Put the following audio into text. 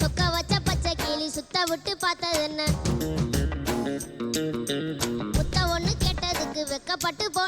சொக்க வச்ச பச்சை கிளி சுத்த விட்டு பார்த்தது என்ன முத்த ஒண்ணு கேட்டதுக்கு வெக்கப்பட்டு போ